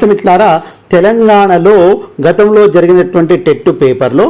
నమస్తే మిత్రులారా తెలంగాణలో గతంలో జరిగినటువంటి టెట్ పేపర్లో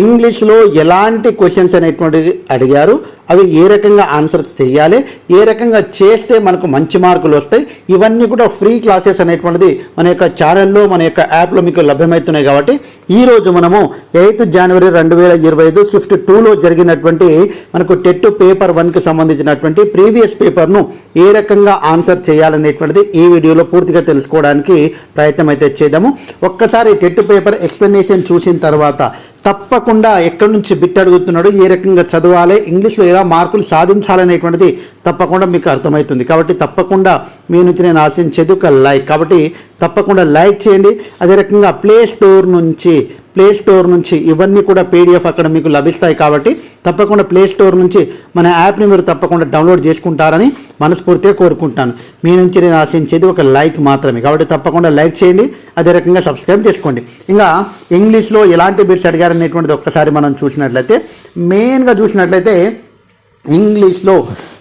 ఇంగ్లీష్లో ఎలాంటి క్వశ్చన్స్ అనేటువంటివి అడిగారు. అవి ఏ రకంగా ఆన్సర్స్ చేయాలి ఏ రకంగా చేస్తే మనకు మంచి మార్కులు వస్తాయి ఇవన్నీ కూడా ఫ్రీ క్లాసెస్ అనేటువంటిది మన యొక్క ఛానల్లో మన యొక్క యాప్లో మీకు లభ్యమవుతున్నాయి కాబట్టి ఈ రోజు మనము ఎయిత్ జనవరి రెండు వేల ఇరవై ఐదు స్విఫ్ట్ టూలో జరిగినటువంటి మనకు టెట్ పేపర్ వన్కి సంబంధించినటువంటి ప్రీవియస్ పేపర్ను ఏ రకంగా ఆన్సర్ చేయాలనేటువంటిది ఈ వీడియోలో పూర్తిగా తెలుసుకోవడానికి ప్రయత్నం అయితే చేద్దాము. ఒక్కసారి టెట్ పేపర్ ఎక్స్ప్లెనేషన్ చూసిన తర్వాత తప్పకుండా ఎక్కడి నుంచి బిట్ అడుగుతున్నాడు ఏ రకంగా చదవాలి ఇంగ్లీష్లో ఎలా మార్కులు సాధించాలనేటువంటిది తప్పకుండా మీకు అర్థమవుతుంది. కాబట్టి తప్పకుండా మీ నుంచి నేను ఆశించేది ఒక లైక్. కాబట్టి తప్పకుండా లైక్ చేయండి. అదే రకంగా ప్లే స్టోర్ నుంచి ప్లే స్టోర్ నుంచి ఇవన్నీ కూడా పీడిఎఫ్ అక్కడ మీకు లభిస్తాయి కాబట్టి తప్పకుండా ప్లే స్టోర్ నుంచి మన యాప్ని మీరు తప్పకుండా డౌన్లోడ్ చేసుకుంటారని మనస్ఫూర్తిగా కోరుకుంటాను మీ నుంచి నేను ఆశించేది ఒక లైక్ మాత్రమే. కాబట్టి తప్పకుండా లైక్ చేయండి అదే రకంగా సబ్స్క్రైబ్ చేసుకోండి. ఇంకా ఇంగ్లీష్లో ఎలాంటి బిట్స్ అడిగారనేటువంటిది ఒక్కసారి మనం చూసినట్లయితే మెయిన్గా చూసినట్లయితే ఇంగ్లీష్లో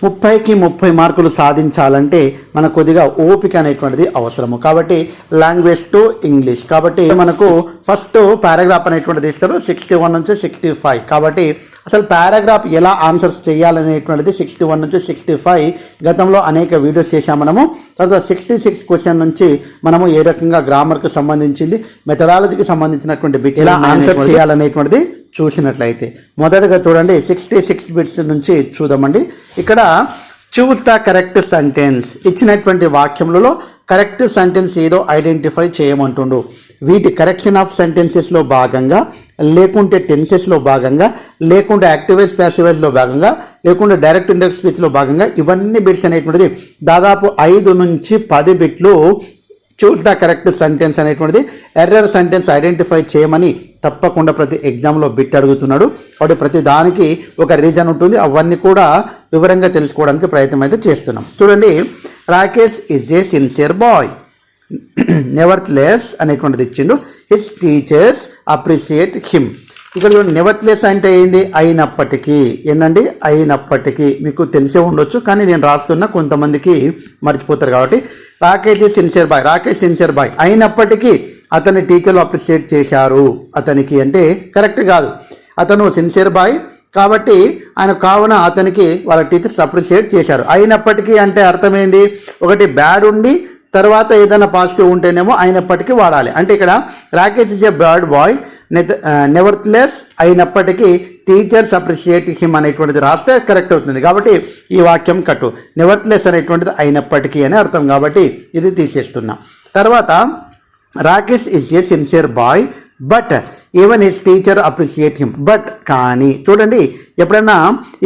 ముప్పైకి ముప్పై మార్కులు సాధించాలంటే మనకు కొద్దిగా ఓపిక అనేటువంటిది అవసరము. కాబట్టి లాంగ్వేజ్ టు ఇంగ్లీష్. కాబట్టి మనకు ఫస్ట్ పారాగ్రాఫ్ అనేటువంటిది ఇస్తారు సిక్స్టీ వన్ నుంచి సిక్స్టీ ఫైవ్. కాబట్టి అసలు పారాగ్రాఫ్ ఎలా ఆన్సర్స్ చేయాలనేటువంటిది సిక్స్టీ వన్ నుంచి సిక్స్టీ ఫైవ్ గతంలో అనేక వీడియోస్ చేశాం మనము. తర్వాత సిక్స్టీ సిక్స్ క్వశ్చన్ నుంచి మనము ఏ రకంగా గ్రామర్కి సంబంధించింది మెథడాలజీకి సంబంధించినటువంటి బిట్ ఎలా ఆన్సర్ చేయాలనేటువంటిది చూసినట్లయితే. మొదటగా చూడండి సిక్స్టీ సిక్స్ బిట్స్ నుంచి చూద్దామండి. ఇక్కడ చూస్ ద కరెక్ట్ సెంటెన్స్ ఇచ్చినటువంటి వాక్యములలో కరెక్ట్ సెంటెన్స్ ఏదో ఐడెంటిఫై చేయమంటుండు. వీటి కరెక్షన్ ఆఫ్ సెంటెన్సెస్లో భాగంగా లేకుంటే టెన్సెస్లో భాగంగా లేకుంటే యాక్టివైజ్ ప్యాసివైజ్లో భాగంగా లేకుంటే డైరెక్ట్ ఇండెక్స్ స్పీచ్లో భాగంగా ఇవన్నీ బిట్స్ అనేటువంటిది దాదాపు ఐదు నుంచి పది బిట్లు చూస్ ద కరెక్ట్ సెంటెన్స్ అనేటువంటిది ఎర్రర్ సెంటెన్స్ ఐడెంటిఫై చేయమని తప్పకుండా ప్రతి ఎగ్జామ్లో బిట్ అడుగుతున్నాడు. వాడు ప్రతి దానికి ఒక రీజన్ ఉంటుంది. అవన్నీ కూడా వివరంగా తెలుసుకోవడానికి ప్రయత్నం అయితే చేస్తున్నాం. చూడండి Rakesh is a sincere boy nevertheless అనేటువంటిది ఇచ్చిండు. హిస్ టీచర్స్ అప్రిషియేట్ హిమ్ ఇక్కడ నెవర్త్లెస్ అంటే ఏంది? అయినప్పటికీ. ఏందండి? అయినప్పటికీ. మీకు తెలిసే ఉండొచ్చు కానీ నేను రాస్తున్న కొంతమందికి మర్చిపోతారు కాబట్టి. Rakesh sincere boy Rakesh sincere boy అయినప్పటికీ. అతని టీచర్లు అప్రిషియేట్ చేశారు. అతనికి అంటే కరెక్ట్ కాదు. అతను సిన్సియర్ బాయ్ కాబట్టి ఆయన కావున అతనికి వాళ్ళ టీచర్స్ అప్రిషియేట్ చేశారు. అయినప్పటికీ అంటే అర్థమైంది ఒకటి బ్యాడ్ ఉండి తర్వాత ఏదైనా పాజిటివ్ ఉంటేనేమో అయినప్పటికీ వాడాలి. అంటే ఇక్కడ Rakesh is a bad boy nevertheless అయినప్పటికీ టీచర్స్ అప్రిషియేట్ హిమ్ అనేటువంటిది రాస్తే కరెక్ట్ అవుతుంది. కాబట్టి ఈ వాక్యం కట్టు. నెవర్త్లెస్ అనేటువంటిది అయినప్పటికీ అని అర్థం. కాబట్టి ఇది తీసేస్తున్నా. తర్వాత Rakesh is a sincere boy but even his teacher appreciate him but కానీ చూడండి ఎప్పుడైనా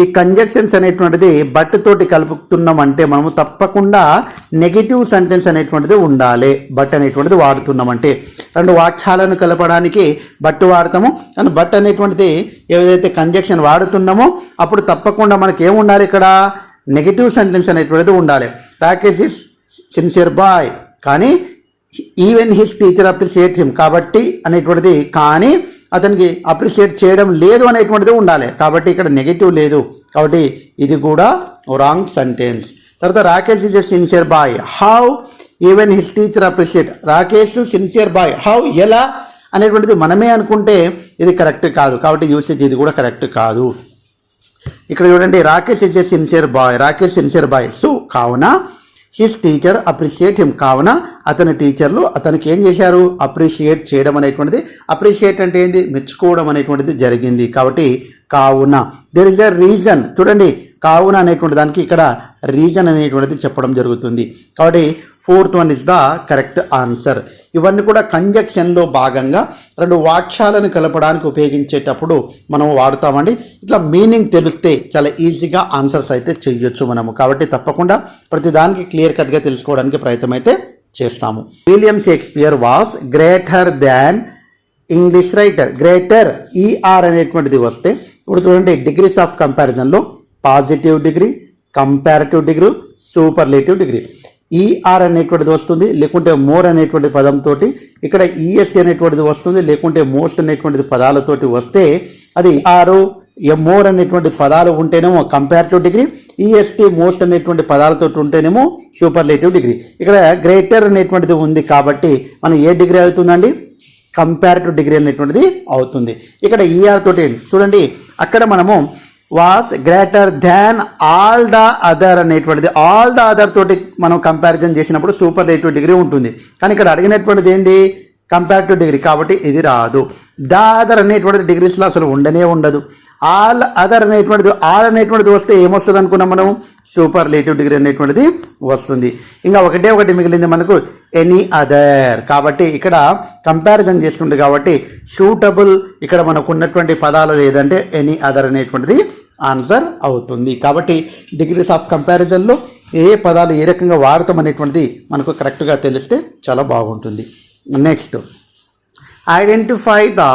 ఈ కంజక్షన్స్ అనేటువంటిది బట్ తోటి కలుపుతున్నామంటే మనము తప్పకుండా నెగిటివ్ సెంటెన్స్ అనేటువంటిది ఉండాలి. బట్ అనేటువంటిది వాడుతున్నామంటే. రెండు వాక్యాలను కలపడానికి బట్ వాడతాము. కానీ బట్ అనేటువంటిది ఏదైతే కంజక్షన్ వాడుతున్నామో అప్పుడు తప్పకుండా మనకి ఏం ఉండాలి ఇక్కడ? నెగిటివ్ సెంటెన్స్ అనేటువంటిది ఉండాలి. రాకేష్ ఇస్ సిన్సియర్ బాయ్ కానీ even his teacher appreciate him కాబట్టి అనేటువంటిది కానీ అతనికి అప్రిషియేట్ చేయడం లేదు అనేటువంటిది ఉండాలి. కాబట్టి ఇక్కడ నెగిటివ్ లేదు. కాబట్టి ఇది కూడా రాంగ్ సెంటెన్స్ తర్వాత Rakesh is a sincere boy how even his teacher appreciate Rakesh sincere boy how ఎలా? అనేటువంటిది మనమే అనుకుంటే ఇది కరెక్ట్ కాదు. కాబట్టి యూసేజ్ ఇది కూడా కరెక్ట్ కాదు. ఇక్కడ చూడండి Rakesh is a sincere boy Rakesh sincere boy so కావున హిస్ టీచర్ అప్రిషియేట్ హిమ్ కావున అతని టీచర్లు అతనికి ఏం చేశారు? అప్రిషియేట్ చేయడం అనేటువంటిది. అప్రిషియేట్ అంటే ఏంది? మెచ్చుకోవడం అనేటువంటిది జరిగింది కాబట్టి కావున దెర్ ఇస్ ఎ రీజన్ చూడండి కావున అనేటువంటి దానికి ఇక్కడ రీజన్ అనేటువంటిది చెప్పడం జరుగుతుంది. కాబట్టి fourth one is the correct answer ఇవన్నీ కూడా కంజక్షన్లో భాగంగా రెండు వాక్యాలను కలపడానికి ఉపయోగించేటప్పుడు మనం వాడుతామండి. ఇట్లా మీనింగ్ తెలిస్తే చాలా ఈజీగా ఆన్సర్స్ అయితే చేయొచ్చు మనము. కాబట్టి తప్పకుండా ప్రతిదానికి క్లియర్ కట్గా తెలుసుకోవడానికి ప్రయత్నం అయితే చేస్తాము William Shakespeare was greater than English writer greater ER అనేటువంటిది వస్తే ఇప్పుడు చూడండి degrees of కంపారిజన్లో positive degree comparative degree superlative degree ER అనేటువంటిది వస్తుంది లేకుంటే మోర్ అనేటువంటి పదంతో ఇక్కడ ఈఎస్టీ అనేటువంటిది వస్తుంది లేకుంటే మోస్ట్ అనేటువంటిది పదాలతోటి వస్తే అది ఆరు మోర్ అనేటువంటి పదాలు ఉంటేనేమో కంపారిటివ్ డిగ్రీ ఈఎస్టీ మోస్ట్ అనేటువంటి పదాలతో ఉంటేనేమో సూపర్లేటివ్ డిగ్రీ ఇక్కడ గ్రేటర్ అనేటువంటిది ఉంది కాబట్టి మనం ఏ డిగ్రీ అవుతుందండి? కంపారిటివ్ డిగ్రీ అనేటువంటిది అవుతుంది. ఇక్కడ ఈఆర్ తోటి చూడండి అక్కడ మనము was greater than all the other అనేటువంటిది. ఆల్ ద అదర్ తోటి మనం కంపారిజన్ చేసినప్పుడు సూపర్ లేటివ్ డిగ్రీ ఉంటుంది. కానీ ఇక్కడ అడిగినటువంటిది ఏంది? కంపారిటివ్ డిగ్రీ కాబట్టి ఇది రాదు. ద అదర్ అనేటువంటి డిగ్రీస్లో అసలు ఉండనే ఉండదు. ఆల్ అదర్ అనేటువంటిది ఆల్ అనేటువంటిది వస్తే ఏమొస్తుంది అనుకున్నాం మనం సూపర్ లేటివ్ డిగ్రీ అనేటువంటిది వస్తుంది. ఇంకా ఒకటే ఒకటి మిగిలింది మనకు ఎనీ అదర్ కాబట్టి ఇక్కడ కంపారిజన్ చేస్తుంది కాబట్టి సూటబుల్ ఇక్కడ మనకు ఉన్నటువంటి పదాలు లేదంటే ఎనీ అదర్ అనేటువంటిది ఆన్సర్ అవుతుంది. కాబట్టి డిగ్రీస్ ఆఫ్ కంపారిజన్లో ఏ పదాలు ఏ రకంగా వాడతాం అనేటువంటిది మనకు కరెక్ట్గా తెలిస్తే చాలా బాగుంటుంది. Next identify the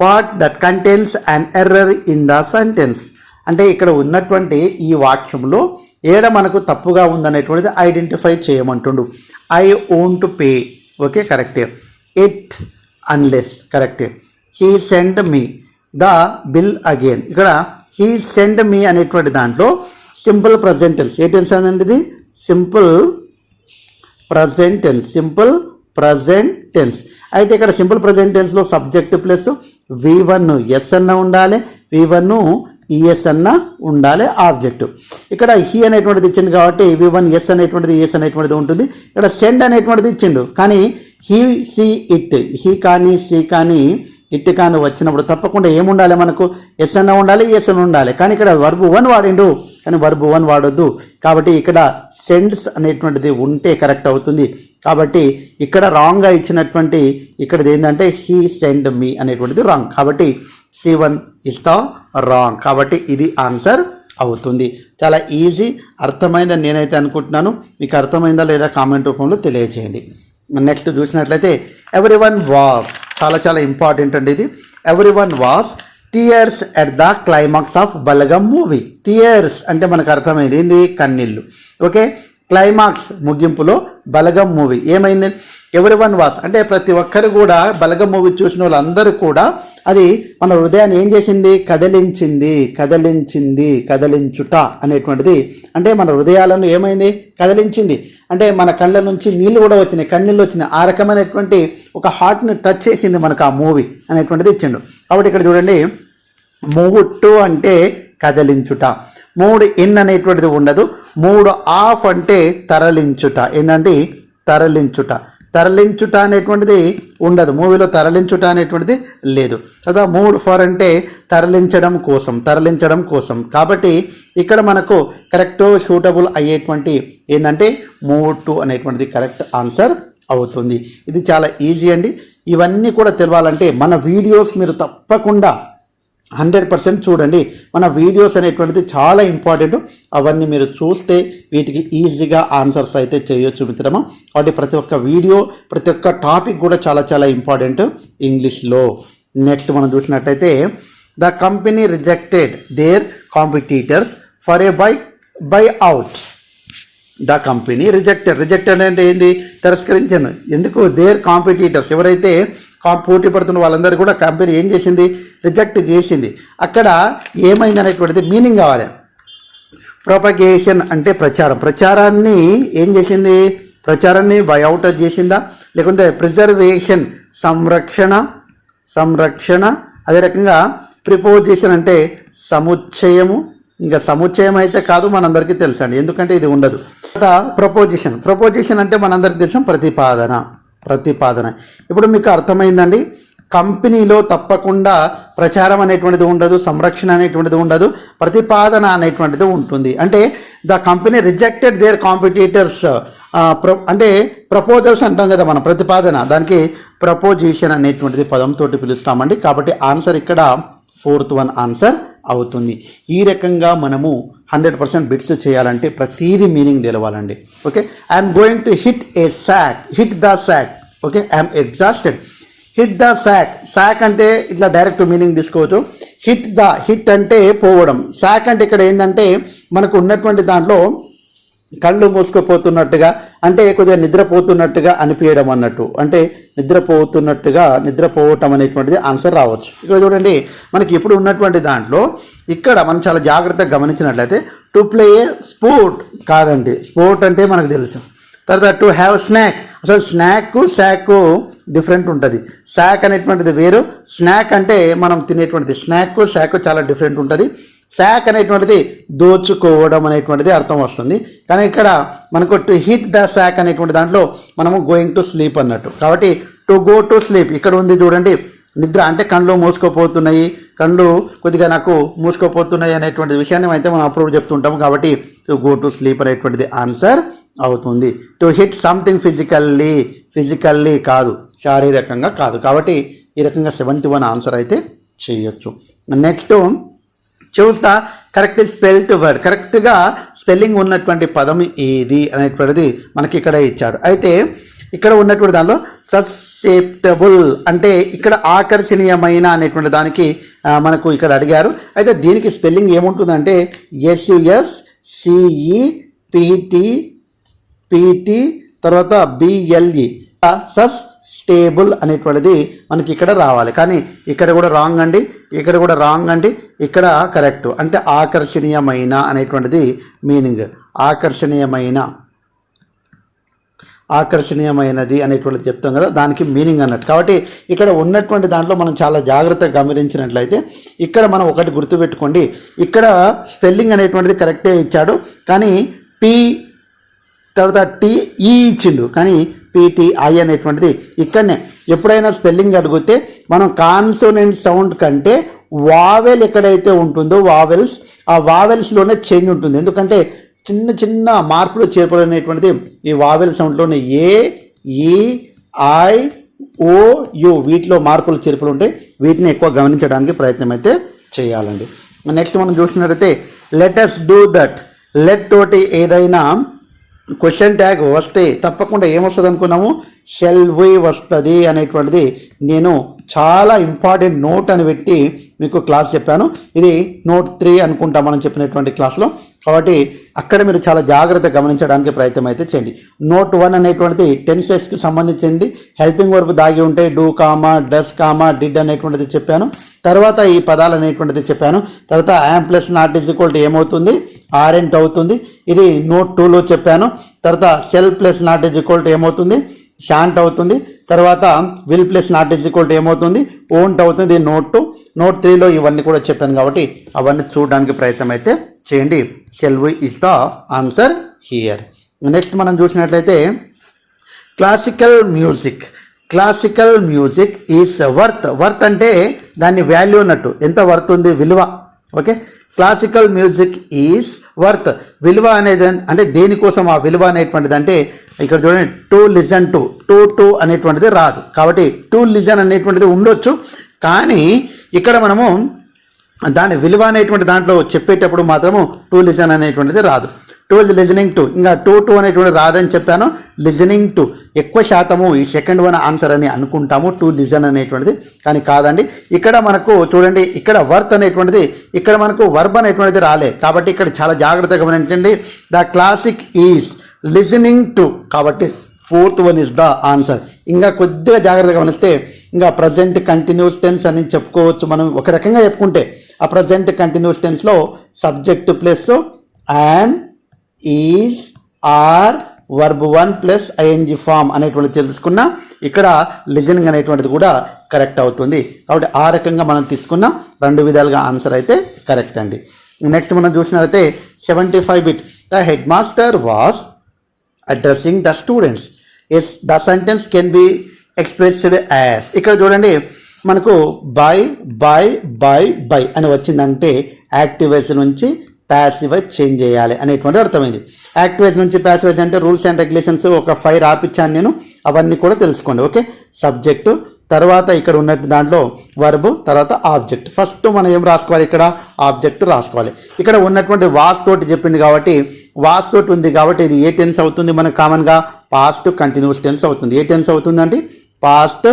part that contains and error in the sentence అంటే ఇక్కడ ఉన్నటువంటి ఈ వాక్యంలో ఏడ మనకు తప్పుగా ఉందనేటువంటిది identify చేయమంటుండు. I won't pay okay correct it unless correct he send me the bill again ఇక్కడ హీ సెండ్ మీ అనేటువంటి దాంట్లో సింపుల్ ప్రజెంటెన్స్ ఏ టెన్స్ అనేది simple present tense simple present tense అయితే ఇక్కడ simple present టెన్స్లో subject plus V one S అన్న ఉండాలి V one ES అన్న ఉండాలి ఆబ్జెక్ట్ ఇక్కడ హీ అనేటువంటిది ఇచ్చిండు కాబట్టి వి వన్ ఎస్ అనేటువంటిది e ఈఎస్ అనేటువంటిది ఉంటుంది. ఇక్కడ సెండ్ అనేటువంటిది ఇచ్చిండు. కానీ హీ సి ఇట్ హీ కానీ సి కానీ ఇట్ కానీ వచ్చినప్పుడు తప్పకుండా ఏముండాలి మనకు? ఎస్ అన్న ఉండాలి e ఎస్ అన్న ఉండాలి. కానీ ఇక్కడ వర్బు వన్ వాడిండు. కానీ వర్బు వన్ వాడొద్దు. కాబట్టి ఇక్కడ సెండ్స్ అనేటువంటిది ఉంటే కరెక్ట్ అవుతుంది. కాబట్టి ఇక్కడ రాంగ్గా ఇచ్చినటువంటి ఇక్కడది ఏంటంటే హీ సెండ్ మీ అనేటువంటిది రాంగ్ కాబట్టి C one is the wrong కాబట్టి ఇది ఆన్సర్ అవుతుంది. చాలా ఈజీ అర్థమైందని నేనైతే అనుకుంటున్నాను. మీకు అర్థమైందా లేదా కామెంట్ రూపంలో తెలియజేయండి నెక్స్ట్ చూసినట్లయితే ఎవ్రీ వన్ వాస్ చాలా చాలా ఇంపార్టెంట్ అండి ఇది. Everyone was tears at the climax of Balagam movie tears అంటే మనకు అర్థమైంది ఏంది? కన్నీళ్ళు. ఓకే క్లైమాక్స్ ముగింపులో బలగం మూవీ ఏమైంది? ఎవరి వన్ వాస్ అంటే ప్రతి ఒక్కరు కూడా బలగం మూవీ చూసిన వాళ్ళందరూ కూడా అది మన హృదయాన్ని ఏం చేసింది? కదిలించింది. కదిలించింది. కదిలించుట అనేటువంటిది. అంటే మన హృదయాలను ఏమైంది? కదిలించింది. అంటే మన కళ్ళ నుంచి నీళ్ళు కూడా వచ్చినాయి. కన్నీళ్ళు వచ్చినాయి. ఆ రకమైనటువంటి ఒక హార్ట్ని టచ్ చేసింది మనకు ఆ మూవీ అనేటువంటిది ఇచ్చిండు. కాబట్టి ఇక్కడ చూడండి మూట్టు అంటే కదిలించుట. మూడు ఇన్ అనేటువంటిది ఉండదు. మూడు ఆఫ్ అంటే తరలించుట. ఏంటంటే తరలించుట. తరలించుట అనేటువంటిది ఉండదు. మూవీలో తరలించుట అనేటువంటిది లేదు. కదా మూడ్ ఫర్ అంటే తరలించడం కోసం తరలించడం కోసం. కాబట్టి ఇక్కడ మనకు కరెక్ట్ షూటబుల్ అయ్యేటువంటి ఏంటంటే మూడ్ టు అనేటువంటిది కరెక్ట్ ఆన్సర్ అవుతుంది. ఇది చాలా ఈజీ అండి. ఇవన్నీ కూడా తెలవాలంటే మన వీడియోస్ మీరు తప్పకుండా హండ్రెడ్ పర్సెంట్ చూడండి. మన వీడియోస్ అనేటువంటిది చాలా ఇంపార్టెంట్. అవన్నీ మీరు చూస్తే వీటికి ఈజీగా ఆన్సర్స్ అయితే చేయొచ్చు మిత్రమా. కాబట్టి ప్రతి ఒక్క వీడియో ప్రతి ఒక్క టాపిక్ కూడా చాలా చాలా ఇంపార్టెంట్ ఇంగ్లీష్లో. నెక్స్ట్ మనం చూసినట్టయితే the company rejected their competitors for a buy buyout. The company rejected. Rejected అంటే ఏంది? తిరస్కరించాను. ఎందుకు? Their competitors. ఎవరైతే పోటీ పడుతున్న వాళ్ళందరూ కూడా కంపెనీ ఏం చేసింది? రిజెక్ట్ చేసింది. అక్కడ ఏమైంది అనేటువంటిది మీనింగ్ కావాలి. ప్రొపగేషన్ అంటే ప్రచారం. ప్రచారాన్ని ఏం చేసింది? ప్రచారాన్ని బయౌట్ చేసిందా? లేకుంటే ప్రిజర్వేషన్ సంరక్షణ సంరక్షణ అదే రకంగా ప్రిపోజిషన్ అంటే సముచ్చయము ఇంకా సముచ్చయం అయితే కాదు మనందరికీ తెలుసు అండి ఎందుకంటే ఇది ఉండదు. ప్రపోజిషన్ ప్రపోజిషన్ అంటే మనందరికీ తెలుసు ప్రతిపాదన. ప్రతిపాదన. ఇప్పుడు మీకు అర్థమైందండి? కంపెనీలో తప్పకుండా ప్రచారం అనేటువంటిది ఉండదు సంరక్షణ అనేటువంటిది ఉండదు ప్రతిపాదన అనేటువంటిది ఉంటుంది. అంటే the company rejected their competitors అంటే ప్రపోజల్స్ అంటాం కదా మనం ప్రతిపాదన. దానికి ప్రపోజిషన్ అనేటువంటిది పదంతో పిలుస్తామండి. కాబట్టి ఆన్సర్ ఇక్కడ ఫోర్త్ వన్ ఆన్సర్ అవుతుంది. ఈ రకంగా మనము హండ్రెడ్ పర్సెంట్ బిట్స్ చేయాలంటే ప్రతీది meaning తెలవాలండి. Okay? I'm going to hit a sack hit the sack okay? I'm exhausted hit the sack sack అంటే ఇట్లా డైరెక్ట్ మీనింగ్ తీసుకోవచ్చు హిట్ ద హిట్ అంటే పోవడం. శాక్ అంటే ఇక్కడ ఏంటంటే మనకు ఉన్నటువంటి దాంట్లో కళ్ళు మూసుకుపోతున్నట్టుగా అంటే కొద్దిగా నిద్రపోతున్నట్టుగా అనిపించడం అన్నట్టు. అంటే నిద్రపోతున్నట్టుగా నిద్రపోవటం అనేటువంటిది ఆన్సర్ రావచ్చు. ఇక్కడ చూడండి మనకి ఇప్పుడు ఉన్నటువంటి దాంట్లో ఇక్కడ మనం చాలా జాగ్రత్తగా గమనించినట్లయితే టు ప్లే ఏ స్పోర్ట్ కాదండి. స్పోర్ట్ అంటే మనకు తెలుసు. తర్వాత టు హ్యావ్ స్నాక్ అసలు స్నాక్ శాక్ డిఫరెంట్ ఉంటుంది. శాక్ అనేటువంటిది వేరు. స్నాక్ అంటే మనం తినేటువంటిది. స్నాక్ శాక్ చాలా డిఫరెంట్ ఉంటుంది. శాక్ అనేటువంటిది దోచుకోవడం అనేటువంటిది అర్థం వస్తుంది. కానీ ఇక్కడ మనకు టు హిట్ ద శాక్ అనేటువంటి దాంట్లో మనము గోయింగ్ టు స్లీప్ అన్నట్టు. కాబట్టి టు గో టు స్లీప్ ఇక్కడ ఉంది చూడండి నిద్ర అంటే కళ్ళు మూసుకోపోతున్నాయి. కళ్ళు కొద్దిగా నాకు మూసుకోపోతున్నాయి అనేటువంటి విషయాన్ని అయితే మనం అప్పుడు చెప్తుంటాము. కాబట్టి టు గో టు స్లీప్ అనేటువంటిది ఆన్సర్ అవుతుంది. To hit something physically physically కాదు శారీరకంగా కాదు. కాబట్టి ఈ రకంగా సెవెంటీ వన్ ఆన్సర్ అయితే చేయొచ్చు. నెక్స్ట్ చూస్తా. కరెక్ట్ స్పెల్ట్ వర్డ్ కరెక్ట్గా స్పెల్లింగ్ ఉన్నటువంటి పదం ఏది అనేటువంటిది మనకి ఇక్కడ ఇచ్చాడు. అయితే ఇక్కడ ఉన్నటువంటి దానిలో ససెప్టబుల్ అంటే ఇక్కడ ఆకర్షణీయమైన అనేటువంటి దానికి మనకు ఇక్కడ అడిగారు. అయితే దీనికి స్పెల్లింగ్ ఏముంటుందంటే S U S C E P T P T తర్వాత B L E sus stable అనేటువంటిది మనకి ఇక్కడ రావాలి. కానీ ఇక్కడ కూడా రాంగ్ అండి ఇక్కడ కూడా రాంగ్ అండి ఇక్కడ కరెక్ట్. అంటే ఆకర్షణీయమైన అనేటువంటిది మీనింగ్. ఆకర్షణీయమైన ఆకర్షణీయమైనది అనేటువంటిది చెప్తాం కదా దానికి మీనింగ్ అన్నట్టు. కాబట్టి ఇక్కడ ఉన్నటువంటి దాంట్లో మనం చాలా జాగ్రత్తగా గమనించినట్లయితే ఇక్కడ మనం ఒకటి గుర్తుపెట్టుకోండి. ఇక్కడ స్పెల్లింగ్ అనేటువంటిది కరెక్టే ఇచ్చాడు కానీ పి తర్వాత టీ ఈ e ఇచ్చిండు. కానీ పీటీఐ అనేటువంటిది ఇక్కడనే. ఎప్పుడైనా స్పెల్లింగ్ అడిగితే మనం కాన్సోనెంట్ సౌండ్ కంటే వావెల్ ఎక్కడైతే ఉంటుందో వావెల్స్ ఆ వావెల్స్లోనే చేంజ్ ఉంటుంది. ఎందుకంటే చిన్న చిన్న మార్పులు చేర్పులు అనేటువంటిది ఈ వావెల్ సౌండ్లోనే ఏ ఈ ఐ ఓ యు వీటిలో మార్పులు చేర్పులు ఉంటాయి వీటిని ఎక్కువ గమనించడానికి ప్రయత్నం అయితే చేయాలండి. నెక్స్ట్ మనం చూసినట్లయితే లెటస్ డూ దట్ లెట్ తోటి ఏదైనా క్వశ్చన్ ట్యాగ్ వస్తే తప్పకుండా ఏమొస్తుంది అనుకున్నాము? షెల్ వి వస్తుంది అనేటువంటిది నేను చాలా ఇంపార్టెంట్ నోట్ అని పెట్టి మీకు క్లాస్ చెప్పాను. ఇది నోట్ త్రీ అనుకుంటా మనం చెప్పినటువంటి క్లాస్లో కాబట్టి అక్కడ మీరు చాలా జాగ్రత్త గమనించడానికి ప్రయత్నం అయితే చేయండి. నోట్ వన్ అనేటువంటిది టెన్సెస్కి సంబంధించింది. హెల్పింగ్ వర్బ్ దాగి ఉంటే do comma does comma did అనేటువంటిది చెప్పాను. తర్వాత ఈ పదాలు అనేటువంటిది చెప్పాను. తర్వాత am plus not is equal to ఏమవుతుంది? ఆరెంట్ అవుతుంది. ఇది నోట్ టూలో చెప్పాను. తర్వాత shall plus not is equal to ఏమవుతుంది? షాంట్ అవుతుంది. తర్వాత will plus not is equal to ఏమవుతుంది? ఓంట్ అవుతుంది. Note two. నోట్ త్రీలో ఇవన్నీ కూడా చెప్పాను కాబట్టి అవన్నీ చూడడానికి ప్రయత్నం అయితే చేయండి. Shall we is the answer here next మనం చూసినట్లయితే classical music classical music is worth worth అంటే దాని వాల్యూ అన్నట్టు ఎంత వర్త్ ఉంది? విలువ. Okay classical music is worth విలువ అనేది అంటే దేనికోసం ఆ విలువ అనేటువంటిది అంటే ఇక్కడ చూడండి to listen to to to అనేటువంటిది రాదు. కాబట్టి టు లిజన్ అనేటువంటిది ఉండొచ్చు. కానీ ఇక్కడ మనము దాని విలువ అనేటువంటి దాంట్లో చెప్పేటప్పుడు మాత్రము టూ లిజన్ అనేటువంటిది రాదు. టూ లిజనింగ్ టు ఇంకా టూ టూ అనేటువంటి రాదని చెప్పాను. లిజనింగ్ టు ఎక్కువ శాతము ఈ సెకండ్ వన్ ఆన్సర్ అని అనుకుంటాము. టూ లిజన్ అనేటువంటిది. కానీ కాదండి. ఇక్కడ మనకు చూడండి ఇక్కడ వర్త్ అనేటువంటిది ఇక్కడ మనకు వర్బ్ అనేటువంటిది రాలే. కాబట్టి ఇక్కడ చాలా జాగ్రత్తగా గమనించండి. The classic is listening to కాబట్టి fourth one is the answer ఇంకా కొద్దిగా జాగ్రత్తగా గమనిస్తే ఇంకా ప్రజెంట్ కంటిన్యూస్ టెన్స్ అని చెప్పుకోవచ్చు మనం. ఒక రకంగా చెప్పుకుంటే ఆ present continuous టెన్స్లో subject plus and is are verb one plus ING form అనేటువంటి తెలుసుకున్న ఇక్కడ లిజనింగ్ అనేటువంటిది కూడా కరెక్ట్ అవుతుంది. కాబట్టి ఆ రకంగా మనం తీసుకున్న. రెండు విధాలుగా ఆన్సర్ అయితే కరెక్ట్ అండి. నెక్స్ట్ మనం చూసినట్లయితే seventy five bit the head master was addressing the students as the sentence can be expressed as ఇక్కడ చూడండి మనకు బై బై బై బై అని వచ్చిందంటే యాక్టివేస్ నుంచి ప్యాసివైజ్ చేంజ్ చేయాలి అనేటువంటి అర్థమైంది. యాక్టివేస్ నుంచి ప్యాసివైజ్ అంటే రూల్స్ అండ్ రెగ్యులేషన్స్ ఒక ఫైవ్ రాపిచ్చాను నేను అవన్నీ కూడా తెలుసుకోండి ఓకే? సబ్జెక్టు తర్వాత ఇక్కడ ఉన్నట్టు దాంట్లో వర్బు తర్వాత ఆబ్జెక్ట్ ఫస్ట్ మనం ఏం రాసుకోవాలి ఇక్కడ? ఆబ్జెక్ట్ రాసుకోవాలి. ఇక్కడ ఉన్నటువంటి వాస్ తోటి చెప్పింది కాబట్టి వాస్ తోటి ఉంది కాబట్టి ఇది ఏ టెన్స్ అవుతుంది? మనకు కామన్గా పాస్ట్ కంటిన్యూస్ టెన్స్ అవుతుంది. ఏ టెన్స్ అవుతుందండి? పాస్ట్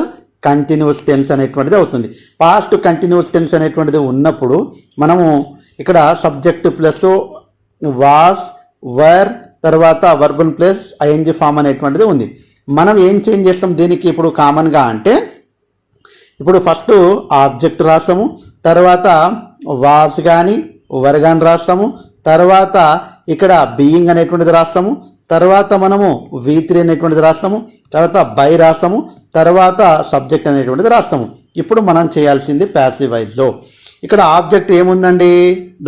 కంటిన్యూస్ టెన్స్ అనేటువంటిది అవుతుంది. పాస్ట్ కంటిన్యూస్ టెన్స్ అనేటువంటిది ఉన్నప్పుడు మనము ఇక్కడ సబ్జెక్ట్ ప్లస్ వాస్ వర్ తర్వాత వర్బన్ ప్లస్ ఐఎన్జి ఫామ్ అనేటువంటిది ఉంది. మనం ఏం చేంజ్ చేస్తాం దీనికి ఇప్పుడు కామన్గా అంటే ఇప్పుడు ఫస్ట్ ఆబ్జెక్ట్ రాస్తాము తర్వాత వాస్ కానీ వర్ కానీ రాస్తాము తర్వాత ఇక్కడ బీయింగ్ అనేటువంటిది రాస్తాము తర్వాత మనము వి త్రీ అనేటువంటిది రాస్తాము తర్వాత బై రాస్తాము తర్వాత సబ్జెక్ట్ అనేటువంటిది రాస్తాము. ఇప్పుడు మనం చేయాల్సింది ప్యాసివ్ వైజ్లో ఇక్కడ ఆబ్జెక్ట్ ఏముందండి?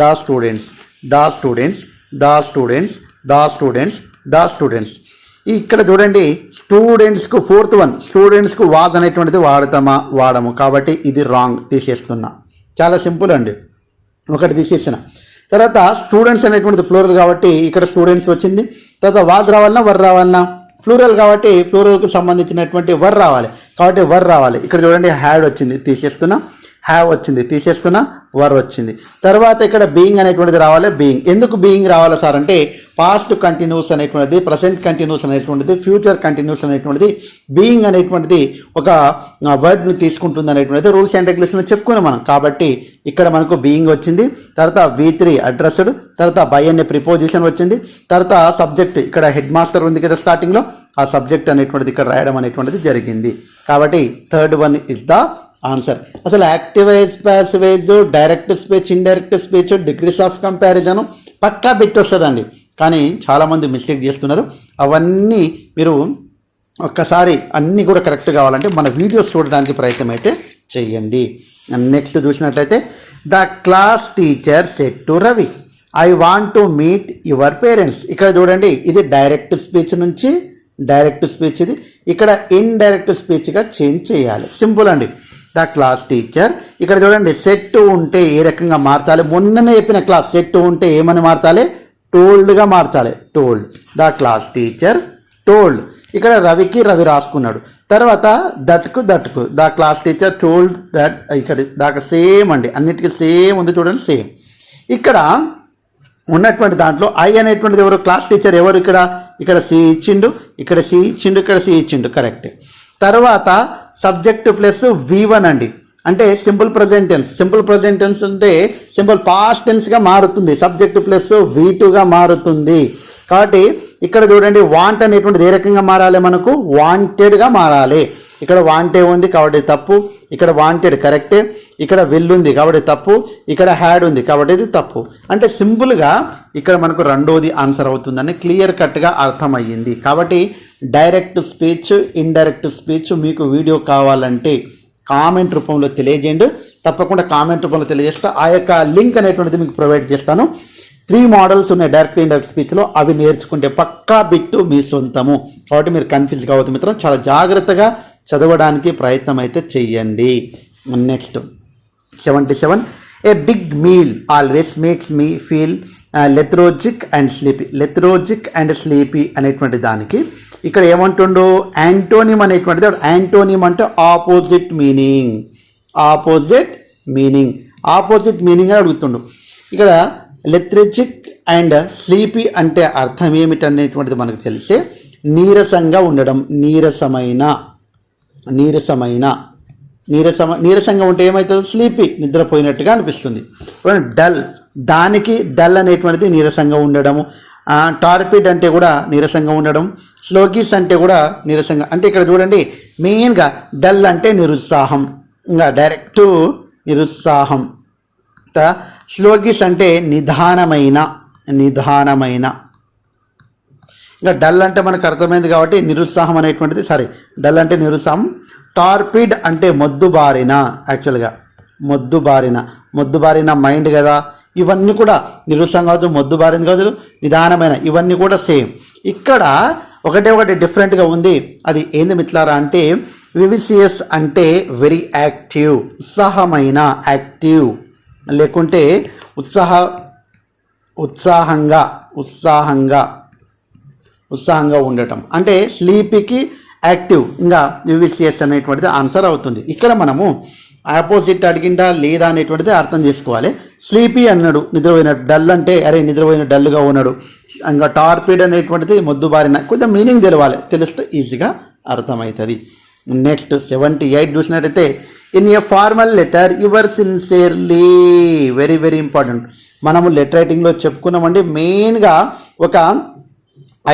The students. The students. The students. The students. The students. ఇక్కడ చూడండి స్టూడెంట్స్కు ఫోర్త్ వన్ స్టూడెంట్స్కు వాజ్ అనేటువంటిది వాడతామా? వాడము. కాబట్టి ఇది రాంగ్ తీసేస్తున్నా. చాలా సింపుల్ అండి. ఒకటి తీసేసిన. తర్వాత స్టూడెంట్స్ అనేటువంటిది ఫ్లోరల్ కాబట్టి ఇక్కడ స్టూడెంట్స్ వచ్చింది. తర్వాత వాజ్ రావాలన్నా వర్ రావాలన్నా. ఫ్లూరల్ కాబట్టి ఫ్లూరల్కు సంబంధించినటువంటి వర్ రావాలి. కాబట్టి వర్ రావాలి. ఇక్కడ చూడండి హ్యాడ్ వచ్చింది. తీసేస్తున్నా. హ్యావ్ వచ్చింది తీసేస్తున్నా వర్ వచ్చింది. తర్వాత ఇక్కడ బీయింగ్ అనేటువంటిది రావాలి బీయింగ్ ఎందుకు బీయింగ్ రావాలి సార్ అంటే పాస్ట్ కంటిన్యూస్ అనేటువంటిది ప్రజెంట్ కంటిన్యూస్ అనేటువంటిది ఫ్యూచర్ కంటిన్యూస్ అనేటువంటిది బీయింగ్ అనేటువంటిది ఒక వర్డ్ని తీసుకుంటుంది అనేటువంటిది రూల్స్ అండ్ రెగ్యులేషన్ చెప్పుకున్నాం మనం. కాబట్టి ఇక్కడ మనకు బీయింగ్ వచ్చింది తర్వాత వి త్రీ అడ్రస్డ్ తర్వాత బై అనే ప్రిపోజిషన్ వచ్చింది తర్వాత సబ్జెక్ట్ ఇక్కడ హెడ్ మాస్టర్ ఉంది కదా స్టార్టింగ్లో ఆ సబ్జెక్ట్ అనేటువంటిది ఇక్కడ రాయడం అనేటువంటిది జరిగింది. కాబట్టి third one is the answer. అసలు active voice passive voice direct speech indirect speech degrees of comparison పక్కా పెట్టి వస్తుందండి. కానీ చాలామంది మిస్టేక్ చేస్తున్నారు. అవన్నీ మీరు ఒక్కసారి అన్నీ కూడా కరెక్ట్ కావాలంటే మన వీడియోస్ చూడడానికి ప్రయత్నం అయితే చేయండి. నెక్స్ట్ చూసినట్లయితే the class teacher said to Ravi I want to meet your parents. ఇక్కడ చూడండి ఇది డైరెక్ట్ స్పీచ్ నుంచి డైరెక్ట్ స్పీచ్ ఇది. ఇక్కడ ఇండైరెక్ట్ స్పీచ్గా చేంజ్ చేయాలి. సింపుల్ అండి. The class teacher. ఇక్కడ చూడండి సెట్ ఉంటే ఏ రకంగా మార్చాలి? మొన్ననే చెప్పిన క్లాస్ సెట్ ఉంటే ఏమని మార్చాలి? టోల్డ్గా మార్చాలి. Told. The class teacher told. ఇక్కడ రవికి రవి రాసుకున్నాడు. తర్వాత దట్కు దట్కు. The class teacher told that ఇక్కడ దాకా సేమ్ అండి. అన్నిటికీ సేమ్ ఉంది చూడండి సేమ్. ఇక్కడ ఉన్నటువంటి దాంట్లో ఐ అనేటువంటిది ఎవరు? క్లాస్ టీచర్ ఎవరు ఇక్కడ? ఇక్కడ సి ఇచ్చిండు. ఇక్కడ సి ఇచ్చిండు ఇక్కడ సి ఇచ్చిండు. కరెక్ట్. తర్వాత సబ్జెక్ట్ ప్లస్ వి వన్ అండి. అంటే సింపుల్ ప్రజెంటెన్స్ సింపుల్ ప్రజెంటెన్స్ ఉంటే అంటే సింపుల్ పాస్ట్ టెన్స్గా మారుతుంది. సబ్జెక్ట్ ప్లస్ వి టూగా మారుతుంది. కాబట్టి ఇక్కడ చూడండి వాంట్ అనేటువంటిది ఏ రకంగా మారాలి మనకు? వాంటెడ్గా మారాలి. ఇక్కడ వాంటే ఉంది కాబట్టి తప్పు. ఇక్కడ వాంటెడ్ కరెక్టే ఇక్కడ విల్ ఉంది కాబట్టి తప్పు ఇక్కడ హ్యాడ్ ఉంది కాబట్టి ఇది తప్పు. అంటే సింపుల్గా ఇక్కడ మనకు రెండోది ఆన్సర్ అవుతుందని క్లియర్ కట్గా అర్థమయ్యింది. కాబట్టి డైరెక్ట్ స్పీచ్ ఇండైరెక్ట్ స్పీచ్ మీకు వీడియో కావాలంటే కామెంట్ రూపంలో తెలియజేయండి. తప్పకుండా కామెంట్ రూపంలో తెలియజేస్తా. ఆ యొక్క లింక్ అనేటువంటిది మీకు ప్రొవైడ్ చేస్తాను. త్రీ మోడల్స్ ఉన్నాయి డైరెక్ట్ ఇండైరెక్ట్ స్పీచ్లో అవి నేర్చుకుంటే పక్కా బిట్టు మీ సొంతము. కాబట్టి మీరు కన్ఫ్యూజ్ కావద్దు మిత్రం చాలా జాగ్రత్తగా చదవడానికి ప్రయత్నం అయితే చెయ్యండి next seventy seven a big meal always makes me feel lethargic and sleepy lethargic and sleepy అనేటువంటి దానికి ఇక్కడ ఏమంటుండో యాంటోనిమ్ అనేటువంటిది యాంటోనియం అంటే opposite meaning opposite meaning opposite meaning అని అడుగుతుండు. ఇక్కడ లెథ్రెజిక్ అండ్ స్లీపీ అంటే అర్థం ఏమిటనేటువంటిది మనకు తెలిస్తే నీరసంగా ఉండడం నీరసమైన నీరసమైన. నీరసమ నీరసంగా ఉంటే ఏమవుతుంది స్లీపీ నిద్రపోయినట్టుగా అనిపిస్తుంది. డల్ దానికి డల్ అనేటువంటిది నీరసంగా ఉండడము. టార్పిడ్ అంటే కూడా నీరసంగా ఉండడం. స్లోగీస్ అంటే కూడా నీరసంగా అంటే ఇక్కడ చూడండి మెయిన్గా డల్ అంటే నిరుత్సాహం. ఇంకా డైరెక్ట్ నిరుత్సాహం. స్లోగిస్ అంటే నిదానమైన నిదానమైన ఇంకా డల్ అంటే మనకు అర్థమైంది కాబట్టి నిరుత్సాహం అనేటువంటిది సారీ డల్ అంటే నిరుత్సాహం. టార్పిడ్ అంటే మొద్దుబారిన యాక్చువల్గా మొద్దుబారిన. మొద్దుబారిన మైండ్ కదా. ఇవన్నీ కూడా నిరుత్సాహం కావచ్చు మొద్దుబారింది కావచ్చు నిదానమైన ఇవన్నీ కూడా సేమ్ ఇక్కడ ఒకటే ఒకటి డిఫరెంట్గా ఉంది. అది ఏంది మిట్లారా అంటే వివిసిఎస్ అంటే వెరీ యాక్టివ్ ఉత్సాహమైన యాక్టివ్ లేకుంటే ఉత్సాహ ఉత్సాహంగా ఉత్సాహంగా. ఉత్సాహంగా ఉండటం. అంటే స్లీపీకి యాక్టివ్. ఇంకా యూవిసిఎస్ అనేటువంటిది ఆన్సర్ అవుతుంది. ఇక్కడ మనము ఆపోజిట్ అడిగిందా లేదా అనేటువంటిది అర్థం చేసుకోవాలి. స్లీపీ అన్నాడు నిద్రపోయిన డల్ అంటే అరే నిద్రపోయిన డల్గా ఉన్నాడు. ఇంకా టార్పిడ్ అనేటువంటిది మొద్దుబారిన. కొంచెం మీనింగ్ తెలవాలి. తెలిస్తే ఈజీగా అర్థమవుతుంది. నెక్స్ట్ సెవెంటీ ఎయిట్ చూసినట్టయితే in a formal letter your sincerely very very important మనము లెటర్ రైటింగ్లో చెప్పుకున్నామండి. మెయిన్గా ఒక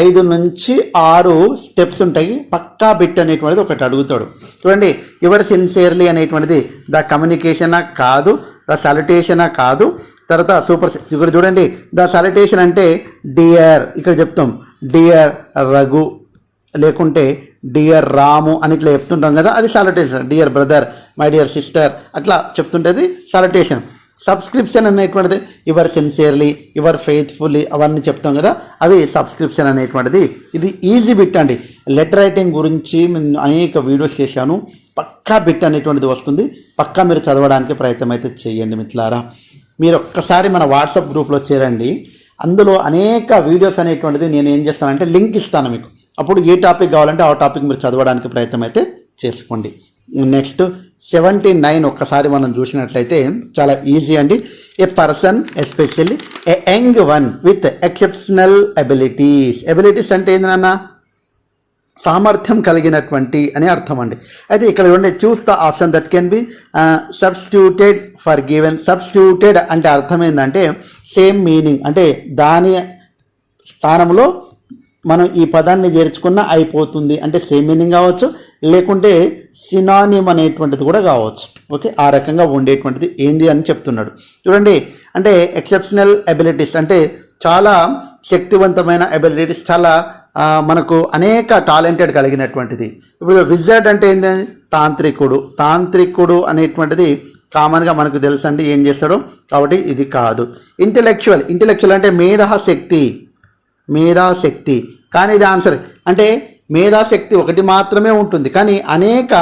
ఐదు నుంచి ఆరు స్టెప్స్ ఉంటాయి. పక్కా బిట్ అనేటువంటిది ఒకటి అడుగుతాడు. చూడండి యువర్ సిన్సియర్లీ అనేటువంటిది ద కమ్యూనికేషనా కాదు ద సలిటేషనా కాదు తర్వాత సూపర్ ఇక్కడ చూడండి ద సలిటేషన్ అంటే డియర్ ఇక్కడ చెప్తాం. డియర్ రఘు లేకుంటే డియర్ రాము అని ఇట్లా చెప్తుంటాం కదా అది salutation dear brother my dear sister అట్లా చెప్తుంటేది సాలిటేషన్ సబ్స్క్రిప్షన్ అనేటువంటిది యువర్ సిన్సియర్లీ యువర్ ఫెయిత్ఫుల్లీ అవన్నీ చెప్తాం కదా అవి సబ్స్క్రిప్షన్ అనేటువంటిది. ఇది ఈజీ బిట్ అండి. లెటర్ రైటింగ్ గురించి నేను అనేక వీడియోస్ చేశాను. పక్కా బిట్ అనేటువంటిది వస్తుంది. పక్కా మీరు చదవడానికి ప్రయత్నం అయితే చేయండి మిత్రులారా. మీరు ఒక్కసారి మన వాట్సాప్ గ్రూప్లో చేరండి. అందులో అనేక వీడియోస్ అనేటువంటిది నేను ఏం చేస్తానంటే లింక్ ఇస్తాను మీకు. అప్పుడు ఏ టాపిక్ కావాలంటే ఆ టాపిక్ మీరు చదవడానికి ప్రయత్నం అయితే చేసుకోండి. నెక్స్ట్ సెవెంటీ నైన్ ఒక్కసారి మనం చూసినట్లయితే చాలా ఈజీ అండి. A person especially a young one with exceptional abilities. Abilities అంటే ఏంటన్నా సామర్థ్యం కలిగినటువంటి అని అర్థం అండి. అయితే ఇక్కడ చూడండి choose the option that can be substituted for given substituted అంటే అర్థం ఏంటంటే సేమ్ మీనింగ్ అంటే దాని స్థానంలో మనం ఈ పదాన్ని చేర్చుకున్న అయిపోతుంది. అంటే సేమ్ మీనింగ్ కావచ్చు లేకుంటే సినానిమ్ అనేటువంటిది కూడా కావచ్చు. ఓకే? ఆ రకంగా ఉండేటువంటిది ఏంది అని చెప్తున్నాడు. చూడండి అంటే ఎక్సెప్షనల్ అబిలిటీస్ అంటే చాలా శక్తివంతమైన అబిలిటీస్ చాలా మనకు అనేక టాలెంటెడ్ కలిగినటువంటిది. ఇప్పుడు విజర్డ్ అంటే ఏంటి తాంత్రికుడు. తాంత్రికుడు అనేటువంటిది కామన్గా మనకు తెలుసండి ఏం చేస్తాడో? కాబట్టి ఇది కాదు. ఇంటలెక్చువల్ ఇంటలెక్చువల్ అంటే మేధాశక్తి. మేధాశక్తి. కానీ ఇది ఆన్సర్ అంటే మేధాశక్తి ఒకటి మాత్రమే ఉంటుంది. కానీ అనేక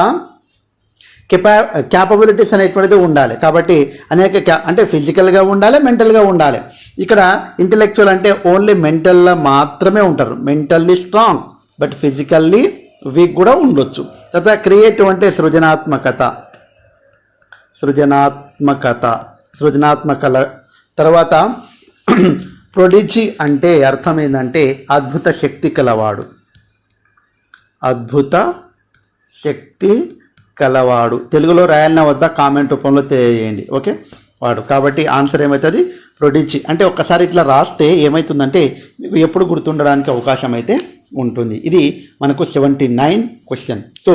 కెపా క్యాపబిలిటీస్ అనేటువంటిది ఉండాలి. కాబట్టి అనేక క్యా అంటే ఫిజికల్గా ఉండాలి మెంటల్గా ఉండాలి. ఇక్కడ ఇంటలెక్చువల్ అంటే ఓన్లీ మెంటల్లో మాత్రమే ఉంటారు. Mentally strong but physically weak కూడా ఉండొచ్చు. తర్వాత క్రియేటివ్ అంటే సృజనాత్మకత. సృజనాత్మకత. సృజనాత్మకల తర్వాత ప్రొడిజీ అంటే అర్థం ఏంటంటే అద్భుత శక్తి కలవాడు. అద్భుత శక్తి కలవాడు. తెలుగులో రాయన్న వద్ద కామెంట్ రూపంలో తెలియజేయండి. ఓకే? వాడు. కాబట్టి ఆన్సర్ ఏమవుతుంది ప్రొడిచి అంటే ఒక్కసారి ఇట్లా రాస్తే ఏమవుతుందంటే మీకు ఎప్పుడు గుర్తుండడానికి అవకాశం అయితే ఉంటుంది. ఇది మనకు సెవెంటీ నైన్ క్వశ్చన్. సో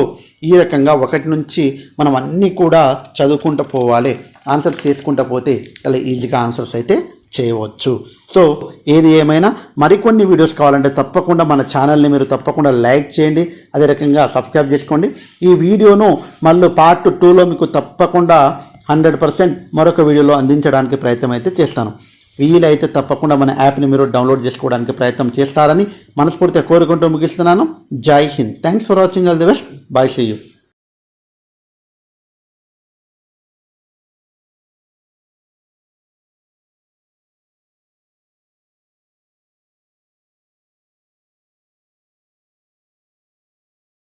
ఈ రకంగా ఒకటి నుంచి మనం అన్నీ కూడా చదువుకుంటూ పోవాలి. ఆన్సర్స్ చేసుకుంటూ పోతే చాలా ఈజీగా ఆన్సర్స్ అయితే చేయవచ్చు. సో ఏది ఏమైనా మరికొన్ని వీడియోస్ కావాలంటే తప్పకుండా మన ఛానల్ని మీరు తప్పకుండా లైక్ చేయండి. అదే రకంగా సబ్స్క్రైబ్ చేసుకోండి. ఈ వీడియోను మళ్ళీ పార్ట్ టూలో మీకు తప్పకుండా హండ్రెడ్ పర్సెంట్ మరొక వీడియోలో అందించడానికి ప్రయత్నం అయితే చేస్తాను. వీలైతే తప్పకుండా మన యాప్ని మీరు డౌన్లోడ్ చేసుకోవడానికి ప్రయత్నం చేస్తారని మనస్ఫూర్తిగా కోరుకుంటూ ముగిస్తున్నాను. జై Hind. Thanks for watching all the best bye see you